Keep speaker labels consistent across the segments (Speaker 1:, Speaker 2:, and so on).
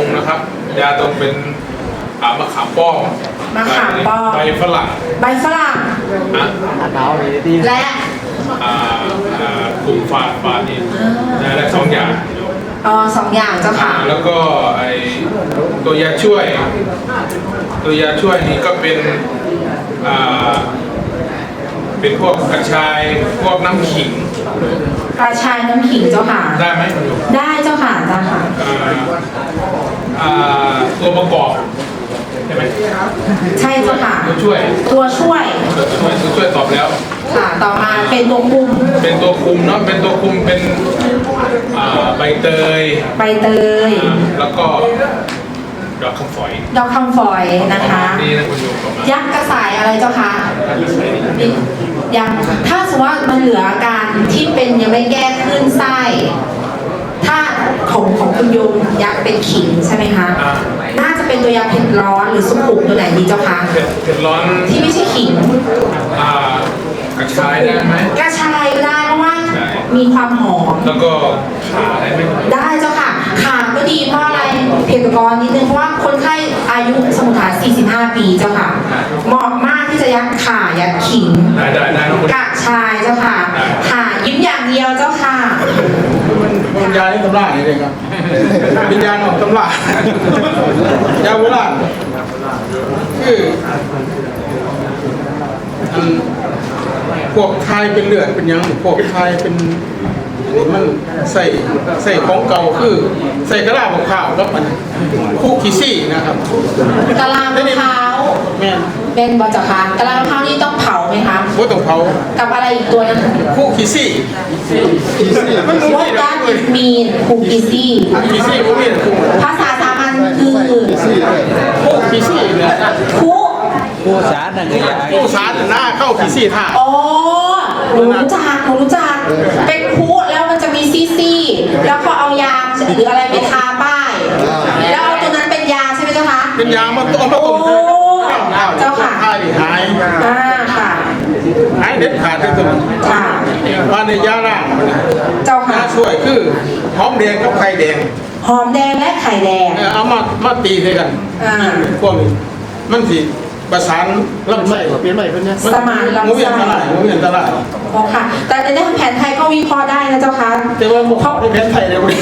Speaker 1: งนะครับ ยาตรงเป็นอ่ามะขามป้อม
Speaker 2: มะขามป้อม
Speaker 1: ใบฝรั่ง
Speaker 2: ใบฝรั่ง
Speaker 1: นะ
Speaker 2: และ
Speaker 1: อ่าอ่ากลุ่มฝาดฝาดนี่ได้ได้สองอย่าง
Speaker 2: เออสองอย่างเจ้า
Speaker 1: อ่า
Speaker 2: ค่ะ
Speaker 1: แล้วก็ไอตัวยาช่วย ตัวยาช่วยนี่ก็เป็นอ่าเป็นพวกกระชายพวกน้ำขิง
Speaker 2: กระชายน้ำขิงเจ้าค่ะ
Speaker 1: ได้ไหมคุณโยม
Speaker 2: ได้เจ้าค่ะเจ้าค่ะ
Speaker 1: อ่าอ่าตัวประกอบใช่ไหม
Speaker 2: ใช่เจ้าค่ะ
Speaker 1: ตัวช่วย
Speaker 2: ตัวช่วย
Speaker 1: ตัวช่วยตัวช่วยตอบแล้ว
Speaker 2: ค่ะต่อมาเป็นตัวคุม
Speaker 1: เป็นตัวคุมเนาะเป็นตัวคุมเป็นอ่าใบเตย
Speaker 2: ใบเตย
Speaker 1: อ่าแล้วก็ดอกคำฝอย
Speaker 2: ดอกคำฝอยนะคะ
Speaker 1: นี่นะคุณโยมประมาณ
Speaker 2: ยักษ์กระสายอะไรเจ้าคะ
Speaker 1: นี้
Speaker 2: ยังถ้าสมมติว่ามันเหลืออาการ ที่เป็นยังไม่แก้ขึ้นไส้ถ้าของของคุณโยมยักษ์เป็นขิงใช่ไหมคะ น่าจะเป็นตัวยาเผ็ดร้อนหรือสุขุมตัวไหนดีเจ้าคะ
Speaker 1: เผ็ดเผ็ดร้อน
Speaker 2: ที่ไม่ใช่ขิง
Speaker 1: อ่ากระชายได้ไหม
Speaker 2: กระชายก็ได้เพราะว่า
Speaker 1: ใช่
Speaker 2: มีความหอม
Speaker 1: แล้วก็ขาได้ไหม
Speaker 2: ได้เจ้าค่ะขาก็ดีเพราะอะไรเภสัชกรนิดนึงเพราะว่าคนไข้ อายุสมุทรฐาน45 ปีเจ้าค่ะ เหมาะมากที่จะยัดขายัดขิง
Speaker 1: ได้ได้ได้นะคุณ
Speaker 2: กระชายเจ้าค่ะ ค่ะยิ้มอย่างเดียวเจ้าค่ะ
Speaker 3: วิญญาณนี่ตำราอย่างไรครับวิญญาณของตำรายาโบราณคืออันพวกไทยเป็นเลือดเป็นหยังพวกไทยเป็นอั นนี้มันใส่ใส่ของเก่าคือใส่กระดาษของข้าวแล้วมันคุกคิซี่นะครับ
Speaker 2: กะลามะพร้าว
Speaker 3: แม่น
Speaker 2: เป็นบอจ้าคะกะลามะพร้าวนี่ต้องเผาไหมคะ
Speaker 3: บ่ต้องเผา
Speaker 2: กับอะไรอีกตัวนึง
Speaker 3: คุกคิซี่มันรู้
Speaker 2: วอ
Speaker 3: ที่
Speaker 2: ด
Speaker 3: ไหน
Speaker 2: ด้า
Speaker 3: เลย
Speaker 2: มีนคูกิซี่
Speaker 3: คิซี่บ่มีคุก
Speaker 2: ภาษาสามัญคือ
Speaker 3: คุกคิซี่เนี่ย
Speaker 2: คุ
Speaker 4: ผู้สารนั่นก็ยาย
Speaker 3: ผู้สารหน้าเข้าคิซี่ท่า
Speaker 2: อ๋อหนูรู้จักหนูรู้จักเป็นคุแล้วมันจะมีซี่ซี่แล้วก็เอายาหรืออะไรไปทาป้าย แล้วเอาตัวนั้นเป็นยาใช่ไหมเจ้าคะ
Speaker 3: เป็นยามาต้มมา
Speaker 2: โอ้
Speaker 3: ต้ม
Speaker 2: เจ้าค่ะ
Speaker 3: หายหาย
Speaker 2: อ่าค่ะ
Speaker 3: หายเด็ด ขาดที่สุด
Speaker 2: ค่ะ
Speaker 3: มาในยาล่าง
Speaker 2: เจ้าค่ะ
Speaker 3: ยาช่วยคือหอมแดงกับไข่แดง
Speaker 2: หอมแดงและไข่แดง
Speaker 3: เออเอามามาตีด้วยกัน
Speaker 2: อ่า
Speaker 3: พวกนี้มันสิประสานลำไส้เปลี่ยนใหม่เป็นเนี่ย
Speaker 2: สมานลำไส้
Speaker 3: หมูเวียนตลาดหมูเวียนตลาด
Speaker 2: อ๋อค่ะ แต่ในด้านแผนไทยก็วิเคราะห์ได้นะเจ้าค่ะ
Speaker 3: แต่ว่าเขาในแผ่นไทยเลยเว้ย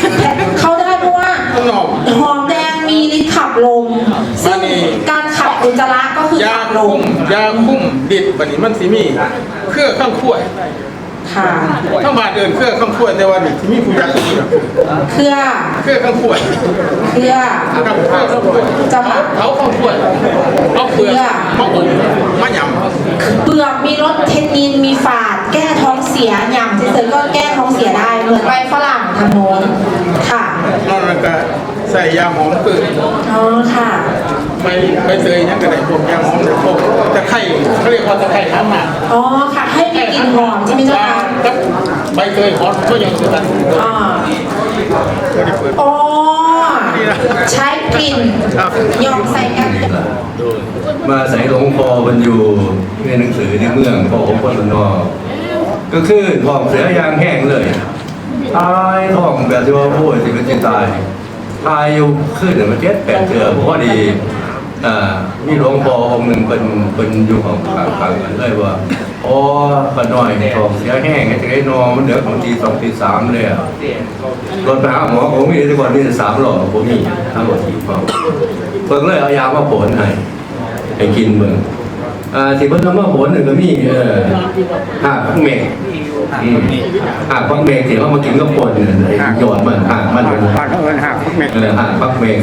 Speaker 2: เขาได้เพราะว่า
Speaker 3: ข้างนอก
Speaker 2: หอมแดงมีฤทธิ์ขับลมซึ่ง
Speaker 3: อันนี้
Speaker 2: การขับ อุจจาระก็คือยาขับล
Speaker 3: งยาคุ้มดิดบัดนี้มันสิมีเครือข้างขั้ว
Speaker 2: ค่ะ
Speaker 3: ทั้งบานเดินเครือข้างขั้วแต่ว่านี่ที่มีผู้ยักษ์อยู่
Speaker 2: เครือ
Speaker 3: เครือข้างขั้ว
Speaker 2: เครือ
Speaker 3: เครือข้างขั้ว
Speaker 2: จะมา
Speaker 3: เขาข้างขั้วเอาเปลือกมาอบมาหยำ
Speaker 2: เปลือกมีรสเทนนินมีฝาด แก้ท้องเสียอย่างเฉยๆก็แก้ท้องเสียได้ เหมือนใบฝรั่งทางโน้นค่ะ
Speaker 3: นอกนั้นก็ใส่ยาหอมปืน
Speaker 2: อ๋อค่ะ
Speaker 3: ไม่ไม่เตยยังกระไรพวกยาหอมหรือพวกตะไคร้เขาเรียกว่าตะไคร้น้ำหนัก
Speaker 2: อ๋อค่ะให้มีกลิ่นหอมใช่ไหมเจ้าคะ
Speaker 3: กับใบเตยหอมก็ยังคือกัน
Speaker 2: อ่า
Speaker 3: ก็ได้เปิด
Speaker 2: อ๋อใช้กลิ่น
Speaker 3: ครับ
Speaker 2: หยอกใส่กัน
Speaker 5: มาใส่หลวงพ่อมันอยู่ในหนังสือในเมืองพ่อของคนนอกก็คือท้องเสียยางแห้งเลย ตายท้องแบบที่ว่าพูดสิเป็นจิตตาย ตายอยู่ขึ้นเนี่ยมันเจ็ดแปดเดือพอดีอ่ามีหลวงพ่อองค์หนึ่งเป็นเป็นอยู่ของข้างๆกันเลยว่าอ๋อขน้อยทองเสียแห้งไอ้ที่ไอ้นอมันเดือดของทีสองทีสามเลยอะรถไปหาหมอผมมีทุกวันนี้สามหลอดผมมีทั้งหมดทีฟังเพิ่งเลยเอายามาผลให้ให้กินเบิ่งอ่าที่เพิ่นเอามาผลหนี่งก็มีเออหักเมฆอืม หากพักเมฆที่เอามากินกับป่นเนี่ยไอ้ยอดมันหากมันเป็น
Speaker 6: ปากเขาเอินหักพักเม็ด
Speaker 5: เออหากพักเมฆ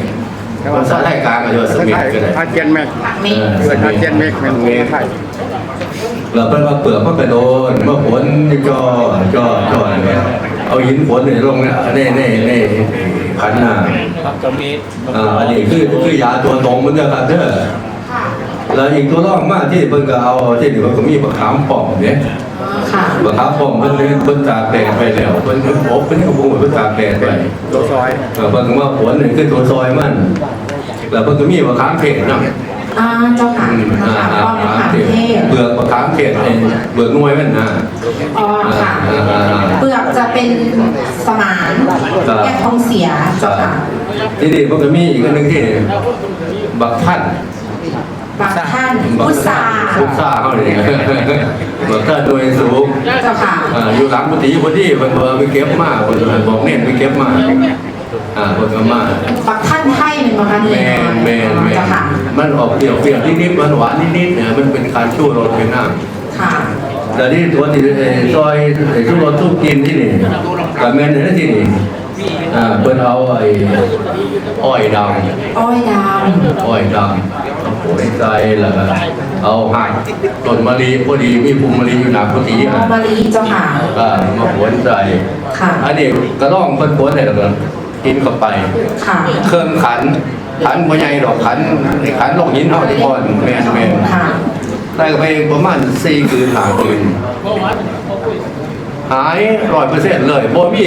Speaker 5: ภาษาไทยกลางก็เรียกว่าสมิธก็ได้
Speaker 6: อาเจียนเม็ด
Speaker 2: มี
Speaker 5: เออ
Speaker 6: เกิดอาเจียนเม็ดเป็น
Speaker 5: เมฆ
Speaker 6: ไทย
Speaker 5: แล้วเพิ่นว่าเปลือกมันกระโดนเมื่อผลนี่ก็ก็ก็เนี่ยเอาหินผลนี่ลงเนี่ยในในในขันน้ำ
Speaker 4: ครับก็มี
Speaker 5: อ่าอันนี้คือคือยาตัวตรงมันเด้อครับเด้อแล้วอีกตัวรองมาที่เพิ่นก็เอาที่นี่เพิ่นก็มีมะขามป้อมเนี่ย
Speaker 2: ค่ะ
Speaker 5: มะขามป้อมเพิ่นเพิ่นเพิ่นตากแดดไปแล้วเพิ่นเพิ่นอบเพิ่นก็บ่เพิ่นตากแดดไป
Speaker 6: ตัวซอย
Speaker 5: เออเพิ่นก็ว่าผลนี่คือตัวซอยมันแล้วเพิ่นก็มีมะขามเผ็ดนำ
Speaker 2: อ่าเจ้าค่ะมะขามป้อมมะขามเทศ
Speaker 5: เปลือกมะขามเทศไอ้เปลือกนวยมันนะ
Speaker 2: อ๋อค่ะเปลือกจะเป็นสมานแก้ท้องเสียเจ้าค่ะ
Speaker 5: ที่นี่มันก็มีอีกอันหนึงที่บักท่าน
Speaker 2: บางท่านพุทรา
Speaker 5: พุทราเขาเนี่ย บักท่านโดยสูง
Speaker 2: เจ้าค่ะ
Speaker 5: อ่าอยู่หลังปฏิพอดีมันบอกไปเก็บมาคนบอกเน้นไปเก็บมาอ่าคนก็มา
Speaker 2: บางท่านให้เป็นบางท่าน
Speaker 5: แม
Speaker 2: เลย
Speaker 5: นแมนแม
Speaker 2: เจ้านค่ะ
Speaker 5: มันออกเปรี้ยวเปรี้ยวนิดๆมันหวานนิดๆเนี่ยมันเป็นการชั่วรสเป็นน้ำ
Speaker 2: ค่ะ
Speaker 5: แต่ที่ตัวที่เอ่อซอยไอ้ทุกรสทุกกินที่นี่กับแม่นเนี่ยที่นี่อ่าเพิ่นเอาไอ้อ้อยดำ
Speaker 2: อ้อยด
Speaker 5: อ้อยดำเอาปุ๋ยใส่แล้วก็เอาหายต้นมะลิพอดีมีภูมิมะลิอยู่หนาพุทธิำอะ
Speaker 2: มะลิเจ้าค่ะ
Speaker 5: ก็มาผลใส่
Speaker 2: ค่ะ
Speaker 5: อันนี้ก็ต้องเพิ่นผลให้แล้วก็กินเข้าไป
Speaker 2: ค่ะ
Speaker 5: เครื่องขัน ขันบ่ใหญ่ดอกขันไอ้ขันโลงหินเฮาที่ก่อนแม่นแม่น
Speaker 2: ค่ะ
Speaker 5: ได้ก็ไปประมาณ4คืน5คืน หาย100%เลยบ่มี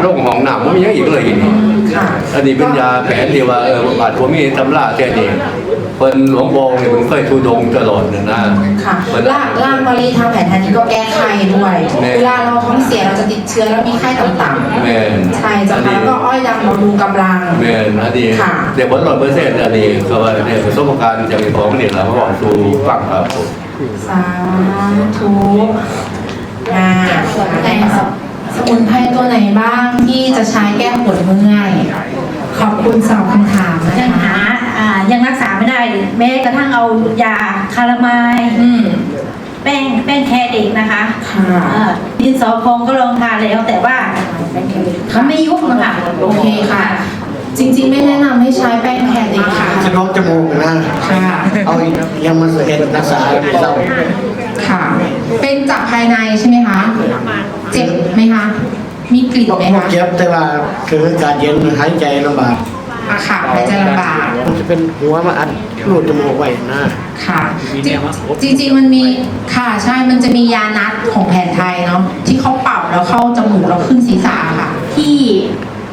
Speaker 5: โรคของหนามบ่มีหยังอีกเลยอีนี่
Speaker 2: ค่ะ
Speaker 5: อันนี้เป็นยาแผนที่ว่าเออบาดบ่มีตำราแท้นี้ เพิ่นหลวงพ่อเนี่ยเพิ่นเคยทุดงค์ตลอดนั่นนะ
Speaker 2: ค่ะ
Speaker 5: เพิ่น
Speaker 2: รากรากมะลิทางแผนไทยนี้ก็แก้ไข้ด้วย
Speaker 5: แม่
Speaker 2: เวลาเราท้องเสียเราจะติดเชื้อแล้วมีไข้ต่ำๆ
Speaker 5: แม่น
Speaker 2: ใช่เจ้าค่ะแล้วก็อ้อยดำบำรุงกำลัง
Speaker 5: แม่นอันนี้
Speaker 2: ค่ะ
Speaker 5: เดี๋ยวผลร้อยเปอร์เซ็นต์อันนี้ก็ว่าเนี่ยประสบการณ์จากของเนี่ยเรามาบอกสู่ฟังครับผม
Speaker 2: สาธุอ่าในสมุนไพรตัวไหนบ้างที่จะใช้แก้ปวดเมื่อย ขอบคุณสำหรับคำถามนะ
Speaker 7: ยัง
Speaker 2: คะ
Speaker 7: หาอ่ายังรักษา ไม่ได้แม้กระทั่งเอายาคาราไมาย
Speaker 2: อืม
Speaker 7: แป้งแป้งแคร์เด็กนะคะ
Speaker 2: ค่ะ
Speaker 7: เอ่อดินสอพองก็ลองทานแล้วแต่ว่ามันไม่ยุบนะคะ
Speaker 2: โอเคค่ะ จริงๆ ไม่แนะนำให้ใช้แป้งแคร์เด็กค่ะ
Speaker 6: จะน้องจมูกนะ
Speaker 2: ค่ะ
Speaker 6: เอายังมาเห็นรักษาเศร้า
Speaker 2: ค่ะ เป็นจากภายในใช่ไหมคะ เจ็บไหมคะ มีกลิ่น
Speaker 6: บอก
Speaker 2: ไหม
Speaker 6: ว่า
Speaker 2: คะ
Speaker 6: เจ็บแต่ว่าคืออากาศเย็นหายใจลำบาก
Speaker 2: อะค่ะหายใจลำบาก
Speaker 6: มันจะเป็นหัวมาอัดรูดจมูกไว้นะ
Speaker 2: ค่ะ จริงจริงๆมันมีค่ะใช่มันจะมียานัดของแผนไทยเนาะที่เขาเป่าแล้วเข้าจมูกแล้วขึ้นศีรษะค่ะ
Speaker 8: ที่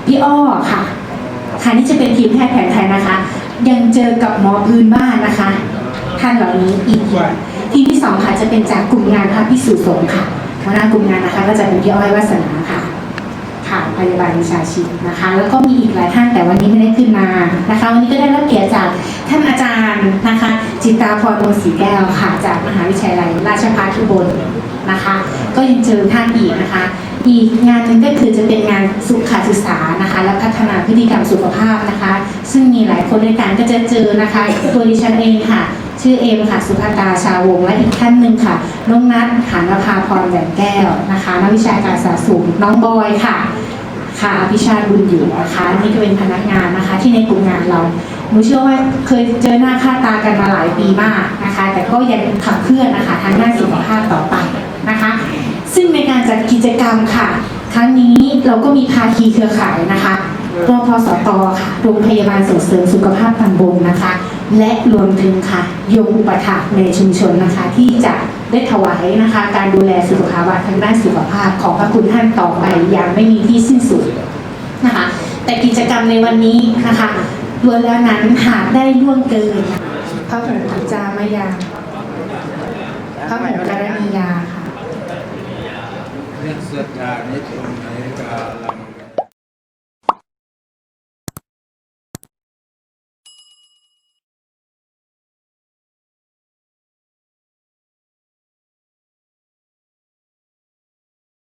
Speaker 8: พี่อ้อค่ะค่ะนี่จะเป็นทีมแพทย์แผนไทยนะคะ ยังเจอกับหมอพื้นบ้านนะคะท่านเหล่านี้อีกทีมที่สองค่ะจะเป็นจากกลุ่มงานพระพิสุสงฆ์ค่ะหัวหน้ากลุ่มงานนะคะ ก็จะเป็นพี่อ้อยวาสนาค่ะค่ะ พยาบาลวิชาชีพนะคะ แล้วก็มีอีกหลายท่านแต่วันนี้ไม่ได้ขึ้นมานะคะ วันนี้ก็ได้รับเกียรติจากท่านอาจารย์นะคะ จิตราพรโมศรีแก้วค่ะ จากมหาวิทยาลัยราชภัฏอุบลนะคะ ก็ยังเจอท่านอีกนะคะ อีกงานหนึ่งก็คือจะเป็นงานสุขศึกษานะคะ และพัฒนาพฤติกรรมสุขภาพนะคะ ซึ่งมีหลายคนด้วยกันก็จะเจอนะคะตัวดิฉันเองค่ะชื่อเอมค่ะสุภาตาชาวงและอีกท่านหนึ่งค่ะน้องนัทหานภาพรแหวนแก้วนะคะนักวิชาการสาธารณสุขน้องบอยค่ะ ค่ะอภิชาติบุญอยู่นะคะนี่ก็เป็นพนักงานนะคะ ที่ในกลุ่มงานเราหนูเชื่อว่าเคยเจอหน้าค่าตากันมาหลายปีมากนะคะ แต่ก็ยังขับเคลื่อนนะคะทางด้านสุขภาพต่อไปนะคะ ซึ่งในการจัดกิจกรรมค่ะ ครั้งนี้เราก็มีภาคีเครือข่ายนะคะรพสตค่ะโรงพยาบาลส่งเสริมสุขภาพตำบลนะคะ และรวมถึงค่ะ ยมอุปถัมภ์ในชุมชนนะคะ ที่จะได้ถวายนะคะ การดูแลสุขภาวะทางด้านสุขภาพของพระคุณท่านต่อไปอย่างไม่มีที่สิ้นสุดนะคะ แต่กิจกรรมในวันนี้นะคะล้วนแล้วนั้นหากได้ล่วงเกิน พระผงจามายา พระผงการณียาค่ะ
Speaker 4: เรื่องเสื้อจานิชมในกาล